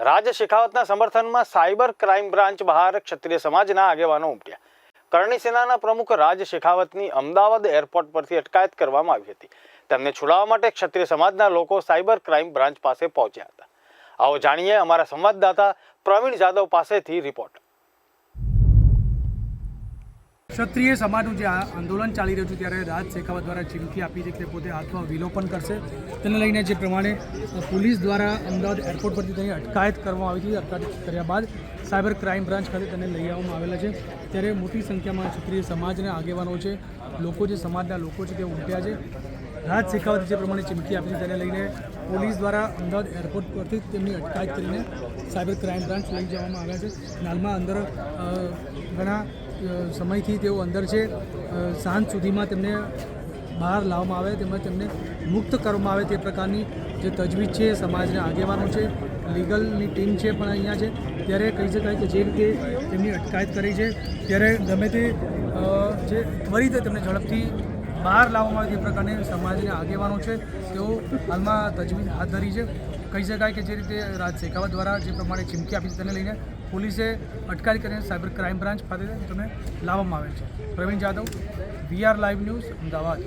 રાજ શેખાવતના સમર્થનમાં cyber crime branch બહાર ક્ષત્રિય સમાજના આગેવાનો ઉમટ્યા. કરણી સેનાના પ્રમુખ રાજ શેખાવતની અમદાવાદ એરપોર્ટ પરથી અટકાયત કરવામાં આવી હતી. તેમને છોડાવવા માટે ક્ષત્રિય સમાજના લોકો સાયબર ક્રાઇમ બ્રાન્ચ પાસે પહોંચ્યા હતા. આવો જાણીએ અમારા સંવાદદાતા પ્રવીણ જાદવ પાસેથી રિપોર્ટ. ક્ષત્રિય સમાજનું જે આંદોલન ચાલી રહ્યું છે ત્યારે રાજ શેખાવત દ્વારા ચીમકી આપી છે કે પોતે હાથમાં વિલોપન કરશે. તેને લઈને જે પ્રમાણે પોલીસ દ્વારા અમદાવાદ એરપોર્ટ પરથી તેની અટકાયત કરવામાં આવી હતી અટકાયત કર્યા બાદ સાયબર ક્રાઇમ બ્રાન્ચ ખાતે તેને લઈ આવવામાં આવેલા છે. ત્યારે મોટી સંખ્યામાં ક્ષત્રિય સમાજના આગેવાનો છે, લોકો જે સમાજના લોકો છે તે ઉમટ્યા છે. રાજ શેખાવતે જે પ્રમાણે ચીમકી આપી છે તેને લઈને પોલીસ દ્વારા અમદાવાદ એરપોર્ટ પરથી તેમની અટકાયત કરીને સાયબર ક્રાઇમ બ્રાન્ચ લઈ જવામાં આવ્યા છે. હાલમાં અંદર ઘણા સમયથી તેઓ અંદર છે. સાંજ સુધીમાં તેમને બહાર લાવવામાં આવે, તેમજ તેમને મુક્ત કરવામાં આવે તે પ્રકારની જે તજવીજ છે સમાજના આગેવાનો છે, લીગલની ટીમ છે પણ અહીંયા છે. ત્યારે કહી શકાય કે જે રીતે તેમની અટકાયત કરી છે, ત્યારે ગમે તે જે ત્વરિત તેમને ઝડપથી બહાર લાવવામાં આવે તે પ્રકારની સમાજના આગેવાનો છે. તેઓ હાલમાં તજવીજ હાથ ધરી છે. કહી શકાય કે જે રીતે રાજ શેખાવત દ્વારા જે પ્રમાણે ચીમકી આપી તેને લઈને પોલીસે અટકાયત કરીને સાયબર ક્રાઇમ બ્રાન્ચ ખાતે તેને લાવવામાં આવે છે. Pravin Jadav VR live news, Ahmedabad.